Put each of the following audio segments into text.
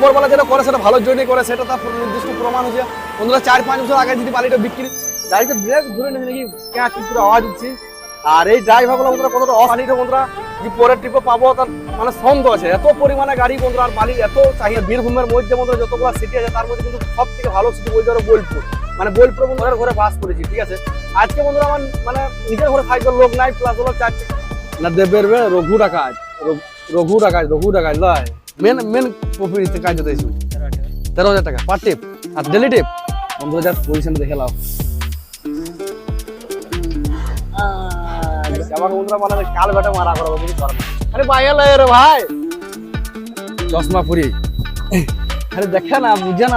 অপরবেলা যেটা করে সেটা ভালোর জন্যই করে, সেটা তার নির্দিষ্ট প্রমাণ হচ্ছে বন্ধুরা, চার পাঁচ বছর আগে যদি বালিটা বিক্রি গাড়িতে ব্রেক ধরে নিয়েছে নাকি ক্যাঁচ পুরো আওয়াজ হচ্ছে আর এই ড্রাইভারগুলো বন্ধুরা, কতটা অশানিটা বন্ধুরা, যে পরের ট্রিপে পাবো, তার মানে সন্দেহ আছে। এত পরিমাণে গাড়ি বন্ধুরা, আর বালির এত চাহিদা, বীরভূমের মধ্যে বন্ধুরা যতগুলো সিটি আছে, তার মধ্যে কিন্তু সব থেকে ভালো সিটি বলতে পারো বোলপুর। মানে বোলপুর বন্ধুরা ঘরে বাস করেছি, ঠিক আছে? আজকে বন্ধুরা আমার মানে নিজের ঘরে থাকবে, লোক নাই প্লাস হলো চার না, দেবের রঘু ডাকাজ রঘু- রঘু ডাকাজ রঘু ডাকাজ লয়। মেন মেন প্রফিট কাজ দিয়েছি তেরো হাজার টাকা পার টিপ আর ডেলি টিপ পজিশন দেখে লাও। আরে আরে দেখে না, বুঝে না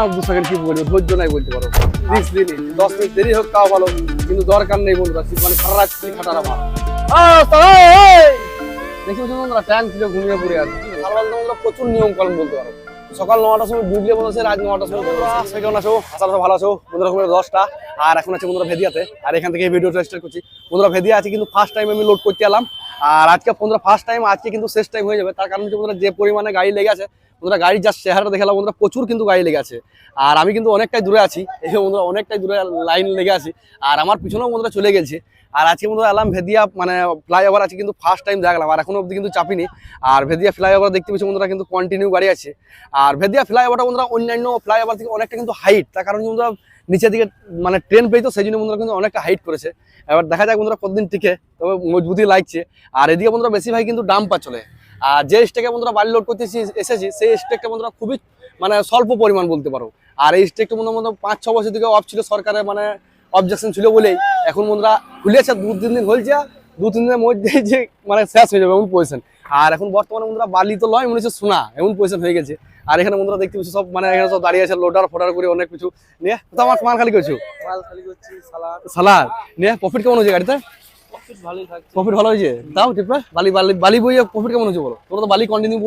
কি বলব নাই দশ মিনিট দেরি হোক ভালো। কিন্তু দরকার নেই মানে দেখি ছিল ঘুমিয়ে পড়ে আছে। সকালবেলা তোমরা প্রচুর নিয়ম কানুন বলতে পারো। সকাল নটার সময় ডুবলে বলেছে রাত নটার সময় সে কেমন আছো আসার ভালো আছো বন্ধুরা রকমের দশটা। আর এখন আছে বন্ধুরা ভেদিয়াতে, আর এখান থেকে ভিডিও স্টার্ট করছি। বন্ধুরা ভেদিয়া আছে কিন্তু ফার্স্ট টাইম আমি লোড করতে এলাম। আর আজকে বন্ধুরা ফার্স্ট টাইম আজকে কিন্তু শেষ টাইম হয়ে যাবে। তার কারণ হচ্ছে বন্ধুরা যে পরিমাণে গাড়ি লেগে আছে বন্ধুরা গাড়ির যা চেহারাটা দেখালাম বন্ধুরা প্রচুর কিন্তু গাড়ি লেগে আছে। আর আমি কিন্তু অনেকটাই দূরে আছি, এই বন্ধুরা অনেকটাই দূরে লাইন লেগে আছি। আর আমার পিছনেও বন্ধুরা চলে গেছে। আর আজকে বন্ধুরা এলাম ভেদিয়া মানে ফ্লাইওভার আছে কিন্তু ফার্স্ট টাইম দেখলাম, আর এখনও অবধি কিন্তু চাপিনি। আর ভেদিয়া ফ্লাইওভার দেখতে পেয়েছি বন্ধুরা কিন্তু কন্টিনিউ গাড়ি আছে। আর ভেদিয়া ফ্লাইওভারটা বন্ধুরা অন্যান্য ফ্লাইওভার থেকে অনেকটা কিন্তু হাইট তার কারণ বন্ধুরা নিচের দিকে মানে ট্রেন পেয়ে তো সেই জন্য বন্ধুরা কিন্তু অনেকটা হাইট করেছে। এবার দেখা যাক বন্ধুরা কতদিন টিকে, তবে মজবুতি লাগছে। আর এদিকে বন্ধুরা বেশি ভাই কিন্তু ডাম্পার চলে। আর যে স্টেকে বন্ধুরা বাড়ি লোড করতে এসেছি- সেই স্টেকটা বন্ধুরা খুবই মানে স্বল্প পরিমাণ বলতে পারো। আর এই স্টেকটা বন্ধুরা বন্ধুরা পাঁচ ছ বছর থেকে অফ ছিল সরকারের মানে অবজেকশন ছিল বলেই। এখন বন্ধুরা খুলেছে দু তিন দিন হয়েছে দু তিন দিনের মধ্যে যে মানে শেষ হয়ে যাবে এমন পজিশন আর এখন বর্তমানে বন্ধুরা বালি তো লয় মনে হচ্ছে সোনা এমন পজিশন হয়ে গেছে। আর এখানে বন্ধুরা দেখতে পাচ্ছি সব মানে এখানে সব দাঁড়িয়ে আছে লোডার ফোডার করে অনেক কিছু। নিয়ে তো আমার মাল খালি করছ? মাল খালি করছি সালাদ। সালাদ। নিয়ে প্রফিট কেমন হয়েছে গাড়িতে? প্রফিট ভালো হয়েছে? তাও টিপে বালি বালি বালি বইয়ে প্রফিট কেমন হয়েছে বলো? তোমরা তো বালি কন্টিনিউ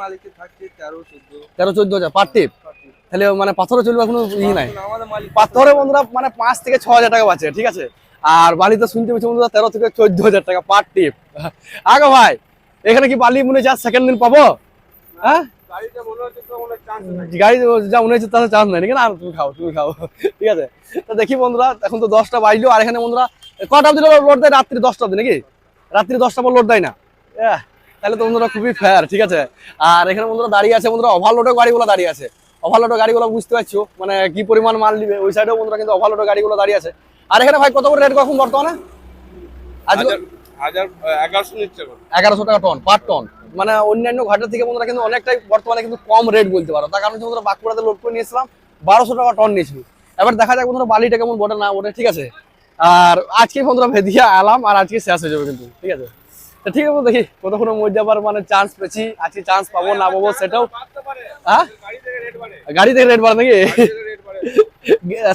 মালিকে থাকছে তেরো চোদ্দ। তেরো চোদ্দ হাজার পার টিপ তাহলে মানে পাথরে চলবে কোনো ই নাই। পাথরে বন্ধুরা মানে পাঁচ থেকে ছ হাজার টাকা বাঁচে ঠিক আছে? আর বালিতে শুনতে পেয়েছি বন্ধুরা তেরো থেকে চোদ্দ হাজার টাকা পার টিপ আগে ভাই এখানে কি বালি মনে হচ্ছে সেকেন্ড দিন পাবো? হ্যাঁ? গাড়ি যা মনে হচ্ছে তাতে চান্স নাই না? তুমি খাও তুমি খাও। ঠিক আছে? তো দেখি বন্ধুরা এখন তো দশটা বাজলো আর এখানে বন্ধুরা কটা অব্দি লোড দেয়? রাত্রি দশটা অব্দি নাকি? রাত্রি দশটা পর লোড দেয় না? তাহলে তো বন্ধুরা খুবই ফেয়ার ঠিক আছে? আর এখানে বন্ধুরা দাঁড়িয়ে আছে বন্ধুরা ওভারলোডের গাড়িগুলো দাঁড়িয়ে আছে। ওভারলোডের গাড়িগুলো বুঝতে পারছ? মানে কি পরিমাণ মাল নিবে? ওই সাইডেও বন্ধুরা কিন্তু ওভারলোডের গাড়িগুলো দাঁড়িয়ে আছে। আর এখানে ভাই কত করে রেট কখন বর্তমানে? আজকে। এগারোশো টাকা টন পার টন মানে অন্যান্য ঘাটের থেকে বন্ধুরা কিন্তু অনেকটাই বর্তমানে কিন্তু কম রেট বলতে পারো। তার কারণ বন্ধুরা বাঁকুড়াতে লোড করে নিয়েছিলাম বারোশো টাকা টন নিয়েছিল এবার দেখা যাক বন্ধুরা বালিটা কেমন বটে না বটে ঠিক আছে? আর আজকে বন্ধুরা ভেদিয়া আলাম আর আজকে শেষ হয়ে যাবে কিন্তু, ঠিক আছে? ঠিক আছে দেখি কতক্ষণের মধ্যে যাবার মানে চান্স পেয়েছি, আজকে চান্স পাবো, না পাবো সেটাও হ্যাঁ? গাড়ি থেকে রেট বাড়ে নাকি?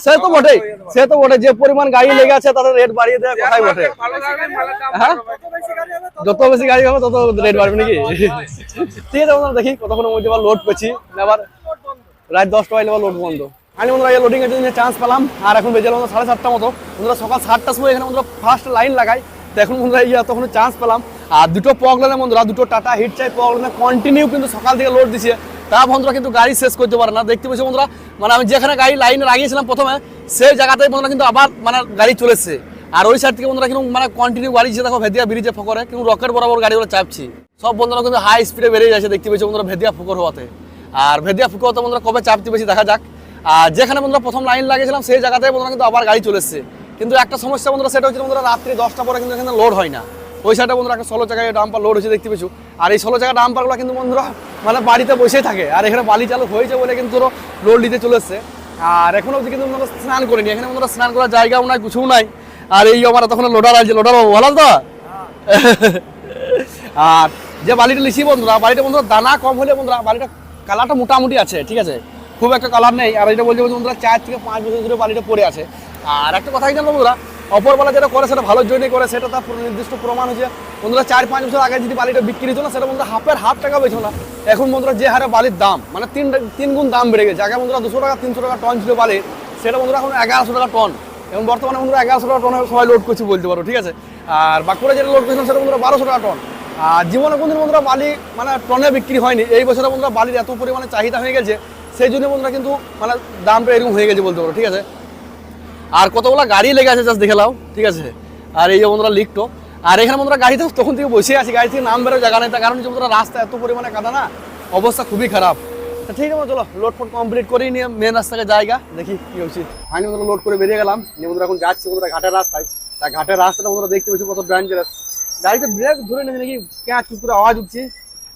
সে তো বটে, সে তো বটে, যে পরিমাণ গাড়ি লেগে আছে তাদের রেট বাড়িয়ে দেওয়া কথাই বটে। হ্যাঁ? যত বেশি গাড়ি হবে তত রেট বাড়বে নাকি? ঠিক আছে দেখি কতক্ষণের মধ্যে লোড পেয়েছি আবার রাত দশটা আবার লোড বন্ধ। আমি এই লোডিং এর জন্য চান্স পেলাম। আর এখন বেজে বন্ধুরা সাড়ে সাতটা মতো। বন্ধুরা, সকাল সাতটার সময় এখানে বন্ধুরা ফার্স্ট লাইন লাগাই। তো এখন বন্ধুরা, এই তখন চান্স পেলাম। আর দুটো পগলানের বন্ধুরা, দুটো টাটা হিট চাই পগলানে কন্টিনিউ কিন্তু সকাল থেকে লোড দিছে। তা বন্ধুরা কিন্তু গাড়ি শেষ করতে পারে না। দেখতে পেয়েছি বন্ধুরা মানে আমি যেখানে গাড়ি লাইনে লাগিয়েছিলাম প্রথমে, সেই জায়গাতেই বন্ধুরা কিন্তু আবার মানে গাড়ি চলেছে আর ওই সাইড থেকে বন্ধুরা কিন্তু মানে কন্টিনিউ গাড়ি যে দেখো ভেদিয়া ব্রিজে ফকরে, কিন্তু রকেট বরাবর গাড়িগুলো চাপছি। সব বন্ধুরা কিন্তু হাই স্পিডে বেরিয়ে যাচ্ছে, দেখতে পেয়েছি বন্ধুরা, ভেদিয়া ফুকর হওয়াতে। আর ভেদিয়া ফুকর হতে বন্ধুরা কবে চাপতে বেশি দেখা যাক। আর যেখানে বন্ধুরা প্রথম লাইন লাগিয়েছিলাম, সেই জায়গাতে বন্ধুরা কিন্তু আবার গাড়ি চলে কিন্তু একটা সমস্যা বন্ধুরা, সেটা হচ্ছে বন্ধুরা, রাত্রি দশটা পরে কিন্তু এখানে লোড হয় না। ওই সাইডে বন্ধুরা একটা ষোলো জায়গায় ডাম্পার লোড হয়েছে দেখতে পেয়েছ। আর এই ষোলো জায়গায় ডাম্পারগুলো কিন্তু বন্ধুরা মানে বাড়িতে বসেই থাকে। আর এখানে বালি চালু হয়েছে বলে কিন্তু লোড নিতে চলে আর এখন অবধি কিন্তু বন্ধুরা স্নান করিনি। এখানে বন্ধুরা স্নান করার জায়গাও নাই, কিছুও নাই। আর এই আমার তখন লোডার আছে লোডার বাবু, ভালো তো? আর যে বালিটা লিখি বন্ধুরা, বালিটা বন্ধুরা দানা কম হলে বন্ধুরা, বালিটা কালারটা মোটামুটি আছে, ঠিক আছে? খুব একটা কালার নেই। আর এটা বলছে বন্ধুরা, চার থেকে পাঁচ বছর ধরে বালিটা পড়ে আছে। আর একটা কথা জানো বন্ধুরা, অপরবেলা যেটা করে সেটা ভালোর জন্যই করে, সেটা তার নির্দিষ্ট প্রমাণ হচ্ছে। বন্ধুরা, চার পাঁচ বছর আগে যদি বালিটা বিক্রি হতো না, সেটা বন্ধুরা হাফের হাফ টাকা বেছো না। এখন বন্ধুরা যে হারে বালির দাম মানে তিন তিন গুণ দাম বেড়ে গেছে। আগে বন্ধুরা দুশো টাকা, তিনশো টাকা টন ছিল বালির, সেটা বন্ধুরা এখন এগারোশো টাকা টন এবং বর্তমানে বন্ধুরা এগারোশো টাকা টন সবাই লোড করছি বলতে পারো, ঠিক আছে? আর বাঁকুড়া যেটা লোড করেছিলাম, সেটা বন্ধুরা বারোশো টাকা টন আর জীবনে কোনদিন বন্ধুরা বালি মানে টনে বিক্রি হয়নি। এই বছরে বন্ধুরা বালির এত পরিমাণে চাহিদা হয়ে গেছে সেই জন্য বন্ধুরা কিন্তু মানে দামটা এরকম হয়ে গেছে বলতে পারো, ঠিক আছে? আর কতগুলো গাড়ি লেগে আছে জাস্ট দেখে নাও, ঠিক আছে? আর এই যে বন্ধুরা লিখতো আর এখানে বন্ধুরা গাড়িতে তখন থেকে বসে আছি, গাড়ি থেকে নাম বেরো জায়গা নেই, তার কারণ হচ্ছে বন্ধুরা রাস্তা এত পরিমাণে কাদা না, অবস্থা খুবই খারাপ। ঠিক আছে চলো লোড ফোড কমপ্লিট করেই নিয়ে মেন রাস্তাকে জায়গা, দেখি কি হচ্ছে। ফাইনালি বন্ধুরা লোড করে বেরিয়ে গেলাম, নিয়ে বন্ধুরা এখন যাচ্ছি বন্ধুরা ঘাটের রাস্তায়। তা ঘাটের রাস্তাটা বন্ধুরা দেখতে পাচ্ছি কত ডেঞ্জারাস গাড়িতে ব্রেক ধরে নিয়েছে নাকি, ক্যাঁচ চুপ করে আওয়াজ উঠছে।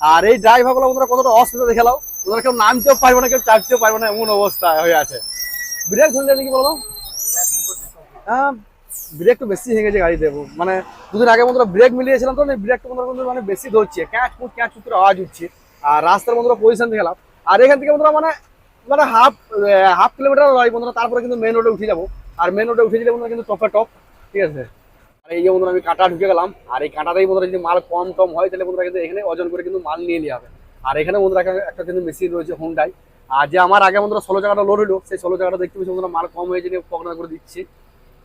আর এই ড্রাইভারগুলো বন্ধুরা কতটা অসুবিধা দেখে নাও ওরা কেউ নামতেও পারবে না, কেউ চাপতেও পারবে না, এমন অবস্থা হয়ে আছে। ব্রেক ধরলে নাকি বলো? হ্যাঁ ব্রেক তো বেশি হয়ে গেছে গাড়িতে মানে দুদিন আগে বন্ধুরা ব্রেক মিলিয়েছিলাম তো ব্রেকটা কিন্তু মানে বেশি ধরছে। ক্যাচ ফুট ক্যাচ ফুট আওয়াজ উঠছে। আর রাস্তার বন্ধুরা পজিশন দেখলাম। আর এখান থেকে বন্ধুরা মানে মানে হাফ হাফ কিলোমিটার হয় বন্ধুরা, তারপরে কিন্তু মেন রোডে উঠে যাব। আর মেন রোডে উঠে গেলে বন্ধুরা কিন্তু টপে টপ ঠিক আছে? আর এই যে বন্ধুরা আমি কাঁটা ঢুকে গেলাম। আর এই কাঁটাতেই বন্ধুরা যদি মাল কম টম হয়, তাহলে বন্ধুরা কিন্তু এখানে ওজন করে কিন্তু মাল নিয়ে নিয়ে হবে আর এখানে বন্ধুরা একটা- কিন্তু মেশিন রয়েছে হুন্ডাই আর যে আমার আগে বন্ধুরা ষোলো জায়গাটা লোড হলো সেই ষোলো জায়গাটা দেখতে পাচ্ছি বন্ধুরা, মাল কম হয়েছে নিয়ে পকড়া করে দিচ্ছি।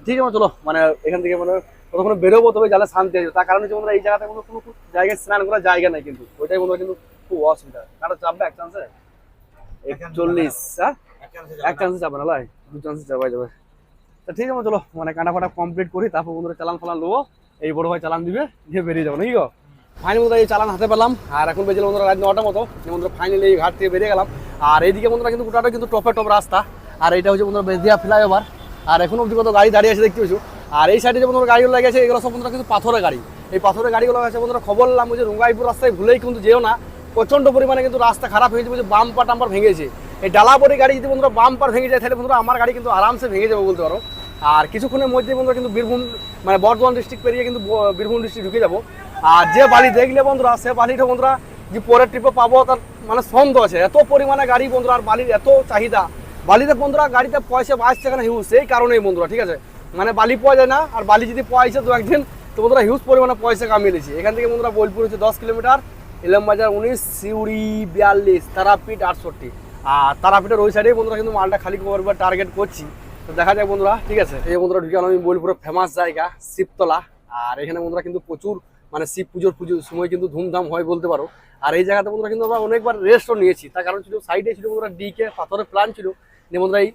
ঠিক আছে, চলো মানে এখান থেকে মানে কতক্ষণ বেরোবো, তবে যারা শান্তি আছে। তার কারণ হচ্ছে বন্ধুরা, এই জায়গাতে কোনো কোনো জায়গায় স্নান করার জায়গা নাই কিন্তু। ওইটাই বন্ধুরা কিন্তু খুব অসুবিধা। কারও চাপবে এক চান্সে হ্যাঁ? এক চান্সে যাবে না, লাই? দু চান্সে যাবে যাবে। তা ঠিক আছে, চলো মানে কাটা ফাটা কমপ্লিট করি, তারপর বন্ধুরা চালান ফালান নেব এই বড় ভাই চালান দিবে দিয়ে বেরিয়ে যাব, নাকি গো? ফাইনাল বন্ধুরা এই চালান হাতে পেলাম। আর এখন বেজে বন্ধুরা রাত নটা মতো। বন্ধুরা ফাইনালি এই ঘাট থেকে বেরিয়ে গেলাম। আর এইদিকে বন্ধুরা কিন্তু গোটাটা কিন্তু টপে টপ রাস্তা। আর এটা হচ্ছে বন্ধুরা বেদিয়া ফ্লাইওভার। আর এখন অব্দি কত গাড়ি দাঁড়িয়ে আছে দেখতে পাচ্ছ। আর এই সাইডে যে বন্ধুরা গাড়িগুলো লাগে এগুলো সব বন্ধুরা কিন্তু পাথরের গাড়ি। এই পাথরের গাড়িগুলো আছে বন্ধুরা খবর নিলাম যে রুঙ্গাইপুর রাস্তায় ভুলেই কিন্তু যেও না। প্রচণ্ড পরিমাণে কিন্তু রাস্তা খারাপ হয়ে যাবে বাম পা টাম্পার ভেঙেছে। এই ডালাবড়ি গাড়ি যদি বন্ধুরা বাম পার ভেঙে যায়, তাহলে বন্ধুরা আমার গাড়ি কিন্তু আরামসে ভেঙে যাবে বলতে পারো। আর কিছুক্ষণের মধ্যে বন্ধুরা কিন্তু বীরভূম মানে বর্ধমান ডিস্ট্রিক্ট পেরিয়ে কিন্তু বীরভূম ডিস্ট্রিক্ট ঢুকে যাব। আর যে বালি দেখলে বন্ধুরা, সে বালিটা বন্ধুরা, যে পরের ট্রিপে পাবো তার মানে সন্দেহ আছে। এত পরিমাণে গাড়ি বন্ধুরা, আর বালির এত চাহিদা। বালিতে বন্ধুরা, গাড়িতে পয়সা বাঁচছে কেন হিউজ সেই কারণেই বন্ধুরা, ঠিক আছে? মানে বালি পাওয়া যায় না, আর বালি যদি পাওয়াইছে দু একদিন, তো বন্ধুরা হিউজ পরিমাণে পয়সা কামিয়ে দিয়েছে এখান থেকে বন্ধুরা বোলপুর হচ্ছে দশ কিলোমিটার ইলামবাজার উনিশ, সিউড়ি বিয়াল্লিশ, তারাপীঠ আটষট্টি। আর তারাপীঠের ওই সাইডেই বন্ধুরা কিন্তু মালটা খালি করব টার্গেট করছি। তো দেখা যায় বন্ধুরা, ঠিক আছে? এই বন্ধুরা ঢুকে আমি বোলপুরের ফেমাস জায়গা, শিবতলা। আর এখানে বন্ধুরা কিন্তু প্রচুর মানে শিব পুজোর পুজোর সময় কিন্তু ধুমধাম হয় বলতে পারো। আর এই জায়গাতে বন্ধুরা কিন্তু আমরা অনেকবার রেস্টও নিয়েছি। তার কারণ ছিল সাইডে ছিল বন্ধুরা ডিকে পাথরের প্ল্যান ছিল। যে বন্ধুরা এই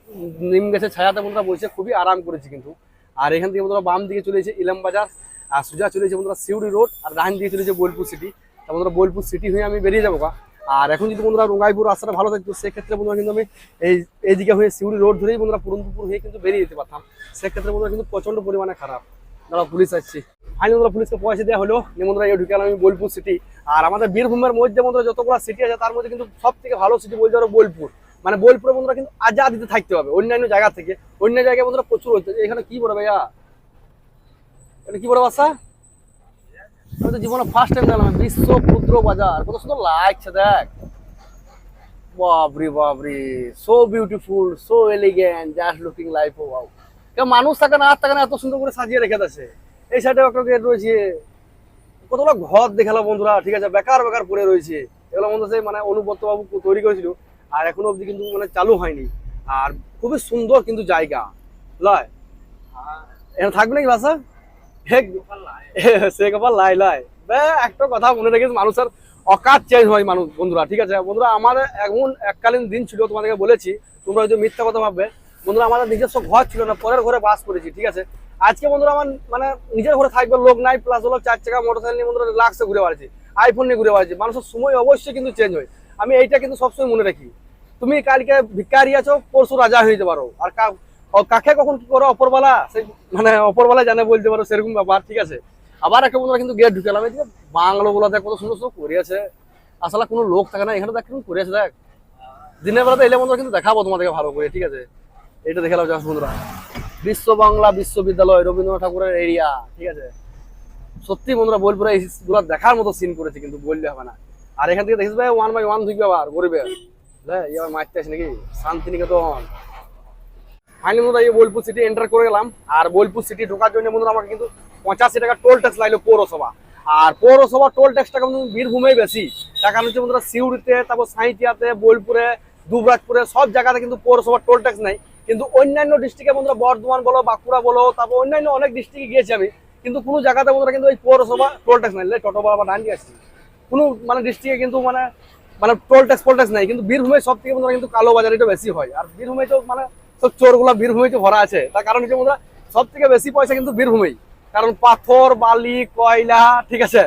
নিম গাছের ছায়াতে বন্ধুরা বসে খুবই আরাম করেছি কিন্তু। আর এখান থেকে বন্ধুরা বাম দিকে চলেছে ইলাম বাজার, আর সোজা চলেছে বন্ধুরা সিউড়ি রোড আর ডান দিকে চলেছে বোলপুর সিটি তা বন্ধুরা বোলপুর সিটি হয়ে আমি বেরিয়ে যাব। আর এখন যদি বন্ধুরা রঙ্গাইপুর রাস্তাটা ভালো থাকতো, সেক্ষেত্রে বন্ধুরা কিন্তু আমি এই, এইদিকে হয়ে সিউড়ি রোড ধরেই বন্ধুরা পুরন্দপুর হয়ে কিন্তু বেরিয়ে যেতে পারতাম। সেক্ষেত্রে বন্ধুরা কিন্তু প্রচণ্ড পরিমাণে খারাপ। দাঁড়া পুলিশ আসছি। ফাইনাল বন্ধুরা পুলিশকে পয়সা দেওয়া হলো। নিয়ে বন্ধুরা এই ঢুকে আমি বোলপুর সিটি আর আমাদের বীরভূমের মধ্যে বন্ধুরা যতগুলো সিটি আছে, তার মধ্যে কিন্তু সব থেকে ভালো সিটি বলতে পারো বোলপুর। মানে বোলপুরে বন্ধুরা কিন্তু আজাদিতে থাকতে হবে, অন্যান্য জায়গা থেকে। অন্য জায়গায় বন্ধুরা প্রচুর হচ্ছে এখানে কি বড় ভাইয়া? এটা কি বড় বাসা? আমি তো জীবনে ফার্স্ট টাইম গেলাম বিশ্ব ক্ষুদ্র বাজার। কত সুন্দর লাগছে, দেখ। বাবরি Babri so beautiful so elegant just looking life ও মানুষ থাকে না, আর থাকে না, এত সুন্দর করে সাজিয়ে রেখে দিয়েছে। এই সাইডে গেট রয়েছে। কতগুলো ঘর দেখাল বন্ধুরা, ঠিক আছে? বেকার বেকার পড়ে রয়েছে। এগুলো বন্ধু সেই মানে অনুব্রত বাবু তৈরি করেছিল, আর এখনও অবধি কিন্তু মানে চালু হয়নি। আর খুবই সুন্দর কিন্তু জায়গা, লয়। এখানে থাকবে নাকি বাসা? সে কপাল লাই লাই একটা কথা মনে রেখেছি, মানুষের অকাত চেঞ্জ হয় মানুষ, বন্ধুরা, ঠিক আছে? বন্ধুরা, আমার এমন এককালীন দিন ছিল, তোমাদেরকে বলেছি, তোমরা হয়তো মিথ্যা কথা ভাববে। বন্ধুরা, আমাদের নিজস্ব ঘর ছিল না, পরের ঘরে বাস করেছি, ঠিক আছে? আজকে বন্ধুরা আমার মানে নিজের ঘরে থাকবে লোক নাই প্লাস হলো চার চাকা মোটরসাইকেল নিয়ে বন্ধুরা লাক্সে ঘুরে বেড়াচ্ছি আইফোন নিয়ে ঘুরে বেড়াচ্ছি। মানুষের সময় অবশ্যই কিন্তু চেঞ্জ হয়। আমি এইটা কিন্তু সবসময় মনে রাখি। তুমি কালকে ভিকারি আছো, পরশু রাজা হয়ে যেতে পারো। আর কাকে কখন কি করো, অপরবেলা? সেই মানে অপরবেলা জানে বলতে পারো, সেরকম ব্যাপার, ঠিক আছে? আবার একটা বন্ধুরা কিন্তু গেট ঢুকেলাম বাংলো গুলো দেখ কত সুন্দর সুন্দর করে আছে। আসলে কোনো লোক থাকে না, এখানে দেখ করে আছে, দেখ। দিনের বেলাতে এলে বন্ধুরা কিন্তু দেখাবো তোমাদেরকে ভালো করে, ঠিক আছে? এটা দেখে নাও জাস্ট বন্ধুরা। বিশ্ব বাংলা বিশ্ববিদ্যালয় রবীন্দ্রনাথ ঠাকুরের এরিয়া ঠিক আছে? সত্যি বন্ধুরা, বোলপুরে এইগুলো দেখার মতো সিন করেছে, কিন্তু বললে হবে না। আর এখান থেকে দেখিস ভাই ওয়ান বাই ওয়ান ঢুকবে আবার, গরিবের। হ্যাঁ মারতে আসি নাকি? শান্তিনিকেতন। ফাইনালি বন্ধুরা, এই বোলপুর সিটি এন্টার করে গেলাম। আর বোলপুর সিটি ঢোকার জন্য বন্ধুরা, আমাকে কিন্তু পঁচাশি টাকা টোল ট্যাক্স লাগল পৌরসভা। আর পৌরসভা টোল ট্যাক্সটা কিন্তু বীরভূমেই বেশি। কারণ হচ্ছে বন্ধুরা, সিউড়িতে, তারপর সাঁইটিয়াতে বোলপুরে দুবরাজপুরে সব জায়গাতে কিন্তু পৌরসভা টোল ট্যাক্স নেই। কিন্তু অন্যান্য ডিস্ট্রিক্টে বন্ধুরা বর্ধমান বলো, বাঁকুড়া বলো, তারপর অন্যান্য অনেক ডিস্ট্রিক্টে গিয়েছি আমি। কিন্তু কোনো জায়গাতে বন্ধুরা কিন্তু ওই পৌরসভা টোল ট্যাক্স নাই। টোটো বা ডান্ডি আছে। কোনো মানে ডিস্ট্রিক্টে কিন্তু মানে মানে টোল ট্যাক্স ফোল ট্যাক্স নাই। কিন্তু বীরভূমে সব থেকে বন্ধুরা কিন্তু কালো বাজার এটা বেশি হয়। আর বীরভূমে তো মানে সব চোরগুলো বীরভূমে ভরা আছে। তার কারণ হচ্ছে বন্ধুরা সব থেকে বেশি পয়সা কিন্তু বীরভূমেই। কারণ পাথর, বালি, কয়লা, ঠিক আছে?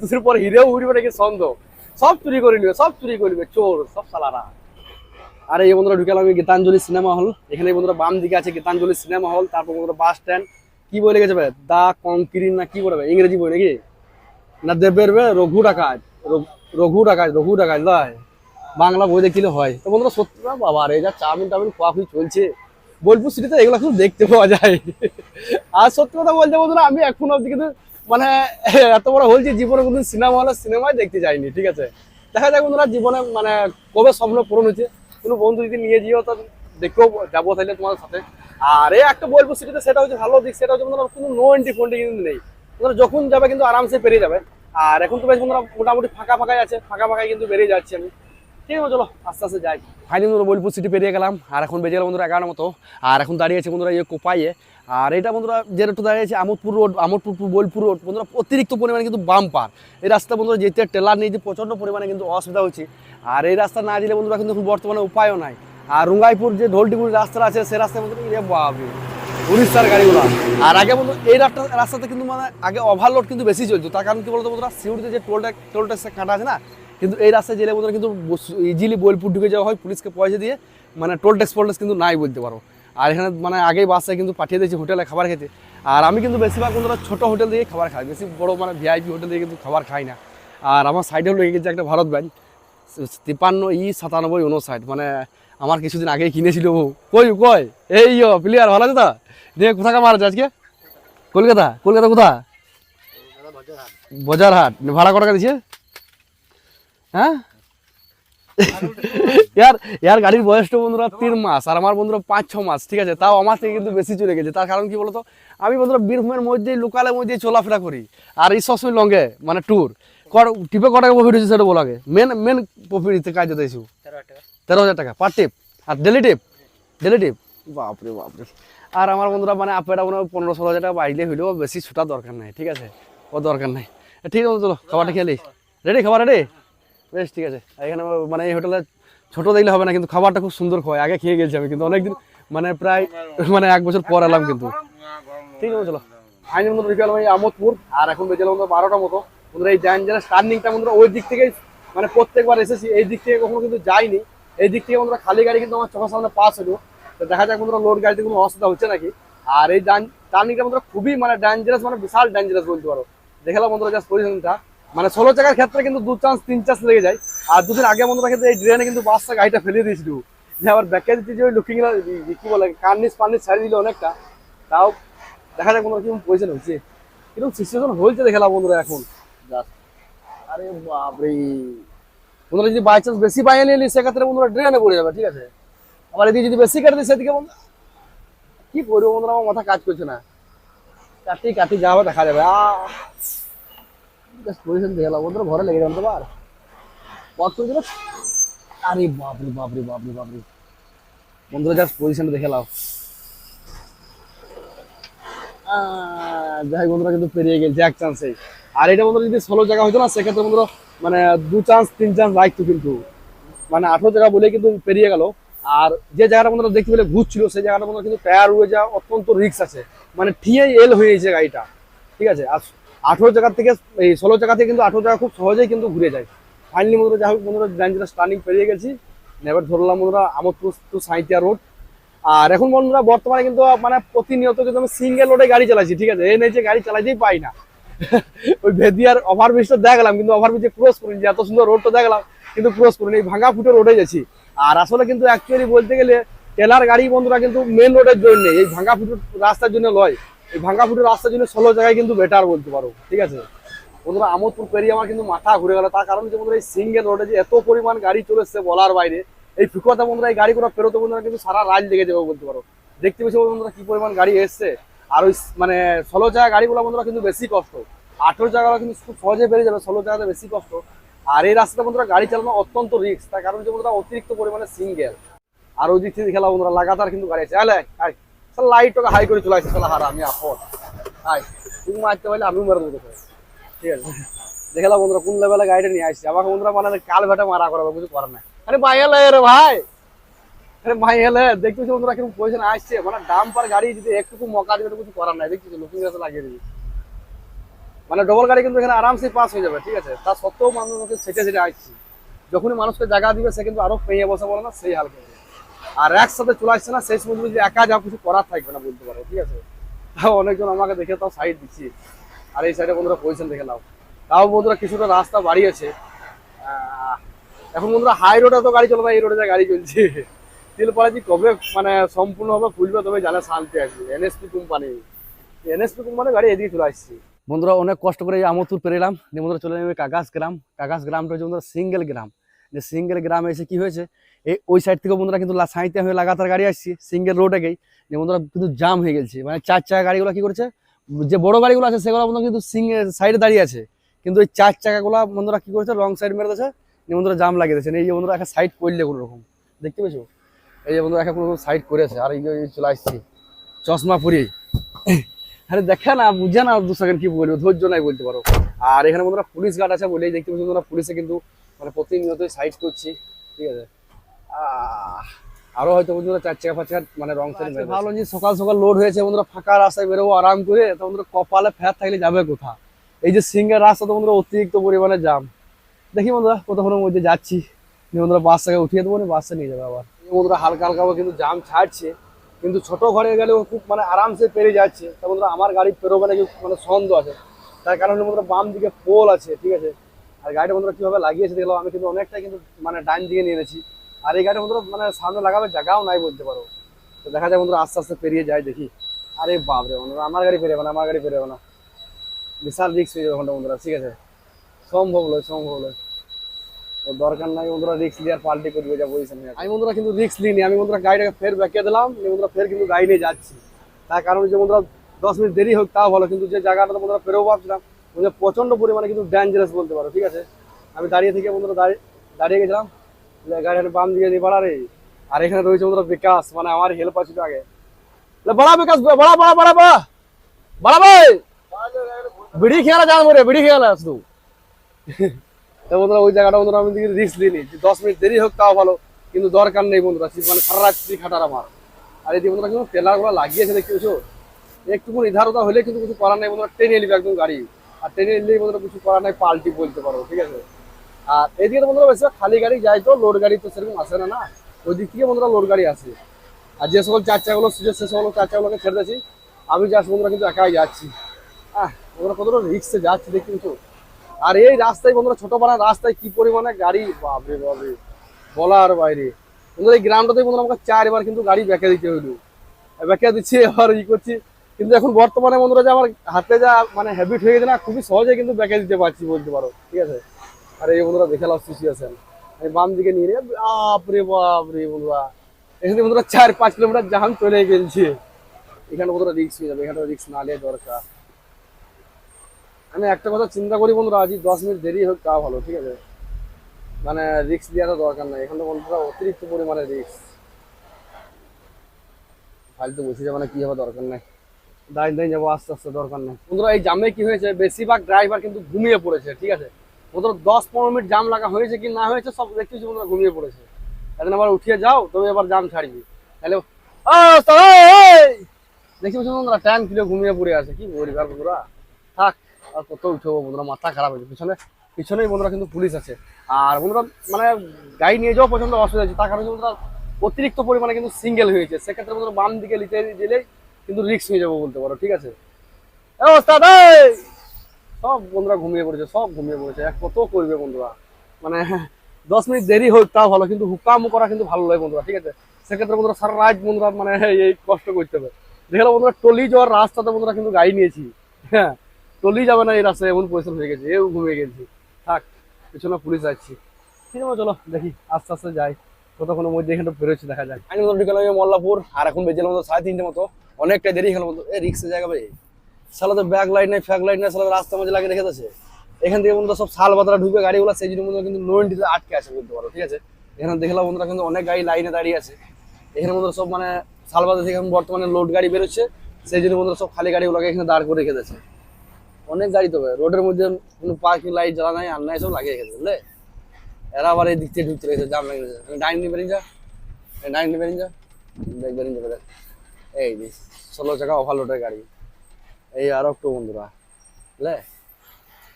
তুই পর হিরেও উড়বে নাকি সন্দেহ? সব চুরি করে নিবে, সব চুরি করবে চোর, সব সালারা। আর এই বন্ধুরা ঢুকে আমি গীতাঞ্জলি সিনেমা হল। এখানে বন্ধুরা বাম দিকে আছে গীতাঞ্জলি সিনেমা হল, তারপর বন্ধুরা বাস স্ট্যান্ড। কি বলে গেছে ভাই? দা কংক্রিট না কি বলবে ইংরেজি বই নাকি? না দেবের রঘু ডাকাত। রঘু- ডাকাত, রঘু ডাকাত, লয়। বাংলা বই দেখলে হয়। তো বন্ধুরা সত্যি না বাবা রে, যা চাউমিন টাউমিন খোয়া চলছে। বোলপুর সিটিতে এগুলো শুধু দেখতে পাওয়া যায়। আর সত্যি কথা বলতে বন্ধুরা, আমি এখন অব্দি কিন্তু মানে এত বড় হয়েছি, জীবনে কোনদিন সিনেমা হলে সিনেমায় দেখতে যাইনি, ঠিক আছে? দেখা যায় বন্ধুরা, জীবনে মানে কবে স্বপ্ন পূরণ হয়েছে। কোনো বন্ধু যদি নিয়ে যেও, তো দেখেও যাব তাহলে তোমাদের সাথে। আর একটা বোলপুর সিটিতে সেটা হচ্ছে ভালো দিক, সেটা হচ্ছে তোমার কোনো নো এন্ট্রি ফোনটি কিন্তু নেই। তোমরা যখন যাবে কিন্তু আরামসে পেরিয়ে যাবে। আর এখন তো বেশ তোমরা মোটামুটি ফাঁকা ফাঁকাই আছে, ফাঁকা ফাঁকাই কিন্তু বেরিয়ে যাচ্ছি আমি। ঠিক আছে চলো আস্তে আস্তে যাই। ফাইনালি বন্ধুরা বোলপুর সিটি পেরিয়ে গেলাম। আর এখন বেজে গেলাম বন্ধুরা এগারো মতো। আর এখন দাঁড়িয়ে আছে বন্ধুরা ইয়ে কোপাইয়ে। আর এটা বন্ধুরা যে রোডটা দাঁড়িয়ে আছে আমোদপুর রোড, আমোদপুর বোলপুর রোড, বন্ধুরা অতিরিক্ত পরিমাণে কিন্তু বাম পার এই রাস্তা বন্ধুরা যেতে টেলার নিয়ে প্রচণ্ড পরিমাণে কিন্তু অসুবিধা হচ্ছে। আর এই রাস্তা না দিলে বন্ধুরা কিন্তু বর্তমানে উপায়ও নাই। আর রুঙ্গাইপুর যে ঢোলটিপুর রাস্তা আছে, সে রাস্তায় বন্ধুরা ইয়ে বাবরে উড়িষ্যার গাড়িগুলো। আর আগে বন্ধু, এই রাস্তা, রাস্তাতে কিন্তু মানে আগে ওভারলোড কিন্তু বেশি চলতো। তার কারণ কি বলতো বন্ধুরা, সিউড়িতে যে টোল ট্যাক্স টোল কাটা আছে না, কিন্তু এই রাস্তায় জেলে বন্ধুরা কিন্তু ইজিলি বোলপুর ঢুকে যাওয়া হয়, পুলিশকে পয়সা দিয়ে মানে টোল ট্যাক্স ফোল কিন্তু নাই বলতে পারো। আর এখানে মানে আগেই বাসে কিন্তু পাঠিয়ে দিয়েছি হোটেলে খাবার খেতে। আর আমি কিন্তু বেশিরভাগ বন্ধুরা ছোটো হোটেল দিয়ে খাবার খাই বেশি বড় মানে ভিআইপি হোটেল দিয়ে কিন্তু খাবার খাই না। আর আমার সাইডে হলো গেছে একটা ভারত ব্যাংক তিপান্ন ই সাতানব্বই উনষাট মানে আমার কিছুদিন আগেই কিনেছিল ও কই কই? এই প্লেয়ার ভালো আছে তো? দিয়ে কোথাকার মার আছে আজকে? কলকাতা? কলকাতা কোথা বাজারহাট। ভাড়া কত টাকা দিছে হ্যাঁ? ইয়ার ইয়ার গাড়ির বয়সটা বন্ধুরা তিন মাস আর আমার বন্ধুরা পাঁচ ছ মাস ঠিক আছে? তাও আমার থেকে কিন্তু বেশি চলে গেছে। তার কারণ কি বলতো? আমি বন্ধুরা বীরভূমের মধ্যে লোকালের মধ্যে চলাফেরা করি। আর এই সবসময় লঙ্গে মানে ট্যুর টিপে ক টাকা প্রফিট হয়েছে সেটা বলো আগে। মেন মেন প্রফিট কাজ দিয়েছি তেরো হাজার টাকা। পার টিপ আর ডেলি টিপ ডেলি টিপ বাপরে বাপরে। আর আমার বন্ধুরা মানে আপেটা মনে পনেরো ষোলো হাজার টাকা বাইলে হইলেও বেশি ছুটার দরকার নাই ঠিক আছে? ও দরকার নাই। ঠিক আছে চলো খাবারটা খেলি রেডি খাবার রেডি বেশ ঠিক আছে। এখানে মানে এই হোটেলে ছোট দেখলে হবে না, কিন্তু খাবারটা খুব সুন্দর খাওয়ায় আগে খেয়ে গেছি আমি, কিন্তু অনেকদিন মানে প্রায় মানে এক বছর পর এলাম কিন্তু। ঠিক আছে, চলো। বন্ধু ঢুকে গেলাম এই আমোদপুর, আর এখন বেজে গেলাম বারোটা মতো। এই ড্যাঞ্জারাস টার্নিংটা বন্ধুরা ওই দিক থেকে মানে প্রত্যেকবার এসেছি, এই দিক থেকে কখনো কিন্তু যাইনি। এই দিক থেকে বন্ধুরা খালি গাড়ি কিন্তু আমার চোখের সামনে পাস হলো। তো দেখা যাক বন্ধুরা লোড গাড়িতে কোনো অসুবিধা হচ্ছে নাকি। আর এই টার্নিংটা বন্ধুরা খুবই মানে ডেঞ্জারাস মানে বিশাল ডেঞ্জারাস বলতে পারো দেখালাম বন্ধুরা জাস্ট পজিশনটা মানে ষোলো চাকার ক্ষেত্রে কিন্তু দু চান্স তিন চান্স লেগে যায়। আর দুদিন আগে বন্ধুরা ক্ষেত্রে এই ড্রেনে কিন্তু বাসটা গাড়িটা ফেলে দিয়েছিল যে আবার ব্যাকে দিতে যে লুকিং কি বলে কার্নিস ফার্নিস ছাড়িয়ে দিল অনেকটা। তাও দেখা যায় কোনো কীরকম পয়সা হচ্ছে কীরকম সিচুয়েশন হয়েছে দেখালাম বন্ধুরা এখন। আরে বাপরে। বন্ধুরা যদি বাই চান্স বেশি বাইরে নিয়ে নিই সেক্ষেত্রে বন্ধুরা ড্রেনে পড়ে যাবে ঠিক আছে? আবার এদিকে যদি বেশি কেটে সেদিকে বন্ধু কি করব বন্ধুরা আমার মাথা কাজ করছে না। কাটি কাটি যা হবে দেখা যাবে। আহ! জাস্ট পজিশন দেখে বন্ধুরা ঘরে লেগে যাবে তোমার পথ আরে বাপরে বাপরে বাপরে বাপরে। বন্ধুরা জাস্ট পজিশনটা দেখে যাই বন্ধুরা, কিন্তু পেরিয়ে এক চান্সেই আর এটা বন্ধুরা, যদি ষোলো জায়গা না, সেক্ষেত্রে বন্ধুরা মানে দু চান্স তিন চান্স রাখতো কিন্তু মানে আঠেরো জায়গা বলে কিন্তু পেরিয়ে গেল। আর যে জায়গাটা বন্ধুরা দেখতে পেলে ঘুরছিল, সেই জায়গাটা বন্ধুরা কিন্তু টায়ার উড়ে যাওয়া অত্যন্ত রিস্ক আছে। মানে ঠিয়ে এল হয়ে গেছে গাড়িটা। ঠিক আছে? আর আঠেরো জায়গা থেকে, এই ষোলো জায়গা থেকে কিন্তু আঠেরো জায়গা খুব সহজেই কিন্তু ঘুরে যায়। ফাইনালি বন্ধুরা, যাই হোক বন্ধুরা ডেঞ্জারাস টার্নিং পেরিয়ে গেছি। এবার ধরলাম বন্ধুরা আমোদপুর টু সাঁইতিয়া রোড আর এখন বন্ধুরা, বর্তমানে কিন্তু মানে প্রতিনিয়ত কিন্তু আমি সিঙ্গেল রোডে গাড়ি চালাচ্ছি, ঠিক আছে? এই নেই যে গাড়ি চালাইতেই পাই না। ওই ভেদিয়ার ওভারব্রিজটা দেখলাম, কিন্তু ওভারব্রিজে ক্রস করিনি যে এত সুন্দর রোডটা দেখলাম, কিন্তু ক্রস করিনি এই ভাঙা ফুটে রোডে গেছি। আর আসলে কিন্তু অ্যাকচুয়ালি বলতে গেলে, টেলার গাড়ি বন্ধুরা কিন্তু মেন রোডের জন্য, এই ভাঙা ফুটুর রাস্তার জন্য লয়। এই ভাঙা ফুটুর রাস্তার জন্য ষোলো জায়গায় কিন্তু বেটার বলতে পারো, ঠিক আছে? বন্ধুরা, আমোদপুর পেরিয়ে আমার কিন্তু মাথা ঘুরে গেল। তার কারণ যে বন্ধুরা, এই সিঙ্গেল রোডে যে এত পরিমাণ গাড়ি চলে এসছে বলার বাইরে, এই ফুকুয়াতে বন্ধুরা, এই গাড়ি গাড়িগুলো ফেরোতে বন্ধুরা কিন্তু সারা রাজ লেগে যাবে বলতে পারো। দেখতে পেয়েছি বন্ধুরা কি পরিমাণ গাড়ি এসছে? আর ওই মানে ষোলো জায়গা গাড়িগুলো বন্ধুরা কিন্তু বেশি কষ্ট। আঠেরো জায়গাগুলো কিন্তু খুব সহজে বেড়ে যাবে, ষোলো জায়গাতে বেশি কষ্ট। আর এই রাস্তাটা বন্ধুরা গাড়ি চালানো অত্যন্ত রিস্ক তার কারণ যে বন্ধুরা, অতিরিক্ত পরিমাণে সিঙ্গেল আর ওই দিক থেকে খেলা বন্ধুরা, লাগাতার কিন্তু গাড়ি আছে। আলে লাইট হাই করে চলে আসছে হারা, আমি আপদ হাই তুমি মারতে পারলে আমিও মেরে দেবো। ঠিক আছে? দেখলাম বন্ধুরা, কোন লেভেলে গাড়িটা নিয়ে আসছে? আমাকে বন্ধুরা মানে কাল ভেটে মারা করাবে, কিছু করার নাই। আরে ভাই, এলে রে ভাই! আরে ভাই, এলে, দেখতেছি বন্ধুরা কীরকম পয়সা আসছে? মানে ডাম্পার গাড়ি যদি একটুকু মকা দিবে কিছু করার নাই। দেখতেছি লুকিং গ্লাসে লাগিয়ে দিবি মানে ডবল গাড়ি কিন্তু এখানে আরামসে পাস হয়ে যাবে, ঠিক আছে? তা সত্ত্বেও মানুষ ওকে সেটে সেটে আসছে। যখনই মানুষকে জায়গা দিবে, সে কিন্তু আরও পেয়ে বসে বলে না, সেই হাল করবে। আর একসাথে চলে আসছে না, সেই সময় যদি একা যা কিছু করার থাকবে না, বলতে পারো, ঠিক আছে? তাও অনেকজন আমাকে দেখে তাও সাইড দিচ্ছি। আর এই সাইডে বন্ধুরা পজিশন দেখে নাও। তাও বন্ধুরা কিছুটা রাস্তা বাড়িয়েছে। এখন বন্ধুরা হাই রোডে তো গাড়ি চলে না, এই রোডে যা গাড়ি চলছে। তিলপাড়াজি কবে মানে সম্পূর্ণভাবে খুলবে তবে জানে শান্তি আসবে। এনএসপি কোম্পানি এনএসপি কোম্পানি গাড়ি এদিকে চলে আসছে। বন্ধুরা অনেক কষ্ট করে আমতুর পেরেলাম। বন্ধুরা চলে যাবে কাকাস গ্রাম। কাকাস গ্রামটা হচ্ছে বন্ধুরা সিঙ্গেল গ্রাম। যে সিঙ্গেল গ্রামে এসে কি হয়েছে? এই ওই সাইড থেকে বন্ধুরা কিন্তু সাঁইতে হয়ে লাগাতার গাড়ি আসছে সিঙ্গেল রোডে গেই যে বন্ধুরা কিন্তু জাম হয়ে গেছে। মানে চার চাকা গাড়িগুলো কি করেছে? যে বড় গাড়িগুলো আছে সেগুলো বন্ধুরা কিন্তু সিঙ্গেল সাইডে দাঁড়িয়ে আছে। কিন্তু ওই চার চাকাগুলো বন্ধুরা কি করেছে রং সাইড মেরে দিয়েছে যে বন্ধুরা জাম লাগিয়ে দিয়েছে। এই যে বন্ধুরা একটা সাইড করলে কোনো রকম। দেখতে পেয়েছ? এই যে বন্ধুরা একটা কোনো সাইড করেছে। আর এই চলে আসছি। চশমা পরি আরে দেখে না বুঝে না দু সেকেন্ড কি বলব ধৈর্য নাই বলতে পারো। আর এখানে বন্ধুরা পুলিশ গার্ড আছে বলেই দেখতে পাচ্ছি বন্ধুরা পুলিশে কিন্তু মানে প্রতিনিয়তই সাইড করছি। ঠিক আছে? আহ, আরও হয়তো বন্ধুরা চার চাকা পাঁচ চাকা মানে রং সাইড ভালো যে সকাল সকাল লোড হয়েছে বন্ধুরা ফাঁকা রাস্তায় বেরোবো আরাম করে তো বন্ধুরা কপালে ফ্যাট থাকলে যাবে কোথা এই যে সিঙ্গের রাস্তা তো বন্ধুরা অতিরিক্ত পরিমাণে জাম দেখি বন্ধুরা কতক্ষণের মধ্যে যাচ্ছি। বন্ধুরা বাসটাকে উঠিয়ে দেবো বাসটা নিয়ে যাবে আবার। বন্ধুরা হালকা হালকা কিন্তু জাম ছাড়ছে কিন্তু ছোট ঘরে গেলেও খুব মানে আরামসে পেরে যাচ্ছে। তা বন্ধুরা আমার গাড়ি পেরোবে নাকি মানে সন্দেহ আছে। তার কারণে বন্ধুরা বাম দিকে পোল আছে ঠিক আছে? আর গাড়িটা বন্ধুরা কীভাবে লাগিয়েছে দেখলাম আমি কিন্তু অনেকটা কিন্তু মানে ডান দিকে নিয়ে এনেছি। আর এই গাড়ি বন্ধুরা মানে সামনে লাগাবে জায়গাও নাই বলতে পারো। তো দেখা যায় বন্ধুরা, আস্তে আস্তে পেরিয়ে যায় দেখি। আরে বাপরে বন্ধুরা, আমার গাড়ি পেরোবে না, আমার গাড়ি পেরোবে না। বিশাল রিক্স হয়ে যাবে ওখানটা বন্ধুরা, ঠিক আছে? সম্ভব নয় সম্ভব নয়। তো দরকার নাই বন্ধুরা রিক্স নিয়ে আর পাল্টি করবে, যা পজিশন আমি বন্ধুরা কিন্তু রিক্স নিইনি, আমি বন্ধুরা গাড়িটাকে ফের ব্যাকে দিলাম বন্ধুরা ফের কিন্তু গাড়ি নিয়ে যাচ্ছি। তার কারণ যে বন্ধুরা, দশ মিনিট দেরি হোক, তাও ভালো, কিন্তু যে জায়গাটা বন্ধুরা ফেরও ভাবছিলাম, বন্ধুরা প্রচণ্ড পরিমাণে কিন্তু ডেঞ্জারাস বলতে পারো, ঠিক আছে? আমি দাঁড়িয়ে থেকে বন্ধুরা দাঁড়িয়ে দাঁড়িয়ে গেছিলাম। যে গাড়িটা বাম দিকে দিয়ে বাড়া রে। আর এখানে রয়েছে বন্ধুরা বিকাশ মানে আমার হেল্প আছে আগে। বড়া বিকাশ, বড়া বড়া বড়া বড়া। বড়া ভাই বিড়ি খেয়ালা জান মরে, বিড়ি খেয়ালা শুধু তো। বন্ধুরা, ওই জায়গাটা বন্ধুরা আমি রিস্ক দিইনি। যে দশ মিনিট দেরি হোক, তাও ভালো। কিন্তু দরকার নেই বন্ধুরা মানে সারা রাত্রি খাটার আমার। আর এই বন্ধুরা কিন্তু টেলারগুলো লাগিয়েছে, দেখতে পেয়েছ একটুকু নির্ধারতা হলে কিন্তু কিছু করার নেই বন্ধুরা ট্রেনে নিবে একদম গাড়ি। আর ট্রেনে নিলেই বন্ধুরা কিছু করার নাই, পাল্টি বলতে পারো, ঠিক আছে? আর এদিকে তো বন্ধুরা বেশিরভাগ খালি গাড়ি যায় তো লোড গাড়ি তো সেরকম আসে না না? ওই দিক থেকে বন্ধুরা লোড গাড়ি আসে। আর যে সকল চার চাকাগুলো সুযোগ সে সকল চার চাকাগুলোকে ছেড়ে দিয়েছি, আমি যাচ্ছি বন্ধুরা কিন্তু একাই যাচ্ছি। আহ, বন্ধুরা কতটা রিক্সে যাচ্ছি দেখতে পেয়েছ আর এই রাস্তায় বন্ধুরা ছোট পাড়ার রাস্তায় কি পরিমাণে গাড়ি, বাপরে বাপরে, বলার বাইরে। বন্ধুরা, এই গ্রামটাতে বন্ধুরা আমাকে চারবার কিন্তু গাড়ি বেঁকে দিতে হইল। বেঁকে দিচ্ছি আবার ই করছি। কিন্তু এখন বর্তমানে বন্ধুরা যে আমার হাতে যা মানে হ্যাবিট হয়ে গেছে না, খুবই সহজে কিন্তু বেঁকে দিতে পারছি, বলতে পারো। ঠিক আছে? আর এই বন্ধুরা দেখে লাভ সিচুয়েশন আমি বাম দিকে নিয়ে নিয়ে, বাপরে বাপরে বন্ধুরা। এখানে বন্ধুরা চার পাঁচ কিলোমিটার জাহান চলে গেছে এখানে বন্ধুরা রিক্স হয়ে যাবে, এখানে রিক্স না নিয়ে দরকার। আমি একটা কথা চিন্তা করি বন্ধুরা, আজ দশ মিনিট দেরি হোক তা ভালো, ঠিক আছে? মানে রিক্স দেওয়াটা দরকার নাই। এখন বন্ধুরা অতিরিক্ত পরিমাণে রিক্স ফালতু বসে যাবে না, কি হবে দরকার নাই। দাঁড়িয়ে দাঁড়িয়ে যাব, আস্তে আস্তে, দরকার নেই। বন্ধুরা, এই জামে কি হয়েছে? বেশিরভাগ ড্রাইভার কিন্তু ঘুমিয়ে পড়েছে, ঠিক আছে? বন্ধুরা দশ পনেরো মিনিট জাম লাগা হয়েছে কি না হয়েছে সব দেখতেছি বন্ধুরা ঘুমিয়ে পড়েছে। এখন আবার উঠিয়ে যাও, তবে এবার জাম ছাড়বি তাহলে এই! বলছি বন্ধুরা ট্যান কিলো ঘুমিয়ে পড়ে আছে। কি বলবি আর বন্ধুরা? থাক, আর কত উঠবো বন্ধুরা, মাথা খারাপ হয়েছে পিছনে, পিছনেই বন্ধুরা কিন্তু পুলিশ আছে। আর বন্ধুরা মানে গাড়ি নিয়ে যাওয়া পর্যন্ত অসুবিধা আছে তার কারণে বন্ধুরা, অতিরিক্ত পরিমাণে কিন্তু সিঙ্গেল হয়েছে। সেক্ষেত্রে বন্ধুরা বাম দিকে নিতে দিলেই কিন্তু রিস্ক হয়ে যাব বলতে পারো, ঠিক আছে? ওস্তাদ! সব বন্ধুরা ঘুমিয়ে পড়েছে, সব ঘুমিয়ে পড়েছে। এক কত করবে বন্ধুরা? মানে দশ মিনিট দেরি হোক, তাও ভালো, কিন্তু হুকামু করা কিন্তু ভালো লাগে বন্ধুরা, ঠিক আছে? সেক্ষেত্রে বন্ধুরা সারা রাত বন্ধুরা মানে এই কষ্ট করতে হবে। দেখলাম বন্ধুরা, টলি যাওয়ার রাস্তাতে বন্ধুরা কিন্তু গাড়ি নিয়েছি। হ্যাঁ টলি যাবে না এই রাস্তায়, এমন পরিশ্রম হয়ে গেছে, এও ঘুমিয়ে গেছি। থাক, পিছনে পুলিশ যাচ্ছি। ঠিক আছে, চলো, দেখি, আস্তে আস্তে যাই। কতক্ষণের মধ্যে এখানে বেরোচ্ছি, দেখা যায় আমি ঢুকালাম মল্লাপুর, আর এখন বেজে মতো সাড়ে তিনটে মতো। অনেকটা দেরি হলো মতো এ রিক্সে জায়গা ভাই সালা তো ব্যাক লাইট নেই ফ্যাক লাইট নেই সালা রাস্তার মধ্যে লাগিয়ে রেখে দিয়েছে। এখান থেকে বন্ধুরা সব শাল বাতারা ঢুকে গাড়িগুলো সেই জন্য কিন্তু নোয়েন্টিতে আটকে আছে বলতে পারো, ঠিক আছে? এখানে দেখলাম বন্ধুরা কিন্তু অনেক গাড়ি লাইনে দাঁড়িয়ে আছে। এখানে বন্ধুরা সব মানে শালবাজার থেকে বর্তমানে লোড গাড়ি বেরোচ্ছে, সেই জন্য বন্ধুরা সব খালি গাড়িগুলোকে এখানে দাঁড় করে রেখে দিয়েছে। অনেক গাড়ি তো তবে রোডের মধ্যে কোনো পার্কিং লাইট জ্বালা নাই, আর নাই, সব লাগিয়ে গেছে বুঝলে? এরা আবার এই দিক থেকে ঢুকতে গেছে জাম লাগিয়ে গেছে। ডাইন বেরিয়ে যা ডাইন বেরিয়ে যা, দেখ বেরিয়ে যাবে, দেখ। এই ষোলো চাকা ওভারলোডের গাড়ি। এই আর একটু বন্ধুরা, বুঝলে?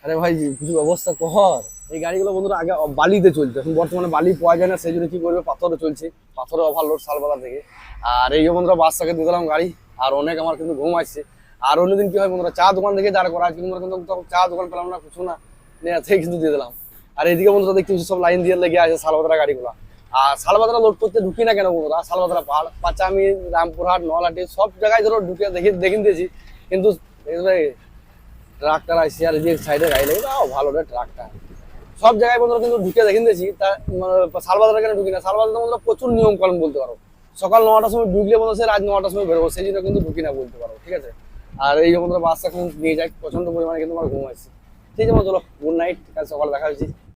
আরে ভাই, কিছু ব্যবস্থা কর। এই গাড়িগুলো বন্ধুরা আগে বালিতে চলতো এখন বর্তমানে বালি পাওয়া যায় না সেই জন্য কি করবে? পাথরে চলছে। পাথরে ওভারলোড শালবাজার থেকে। আর এই বন্ধুরা বাসটাকে দিয়ে দিলাম গাড়ি। আর অনেক আমার কিন্তু ঘুম আসছে। আর অন্যদিন কি হয় বন্ধুরা, চা দোকান থেকে দাঁড় করা বন্ধুরা কিন্তু চা দোকান পেলাম না, কিছু না। থেকে কিন্তু দিয়ে দিলাম। আর এদিকে বন্ধুরা দেখতে সব লাইন দিয়ে লেগে আছে শালবাজারা গাড়িগুলো। আর শালবাজারা লোড করতে ঢুকি না কেন বন্ধুরা? শালবাজারা পাহাড়, পাঁচামি, রামপুরহাট নলাটি সব জায়গায় ধরো ঢুকে দেখে দেখে দিয়েছি কিন্তু ট্রাক্টার আইসি আর যে সাইডে গাড়ি লাগে ভালো রে ট্রাক্টার সব জায়গায় বন্ধুরা কিন্তু ঢুকে দেখে দিয়েছি তা মানে শালবাজারে কেন ঢুকি না? সালবাজারে বন্ধুরা প্রচুর নিয়ম কানুন বলতে পারো। সকাল নটার সময় ঢুকলে বন্ধু সে রাত নটার সময় বেরোবো, সেই জন্য কিন্তু ঢুকি না বলতে পারো, ঠিক আছে? আর এই যে বন্ধুরা বাসটা এখন নিয়ে যায় প্রচণ্ড পরিমাণে কিন্তু আমার ঘুম আসছে ঠিক আছে চলো গুড নাইট কাল সকালে দেখা হয়েছি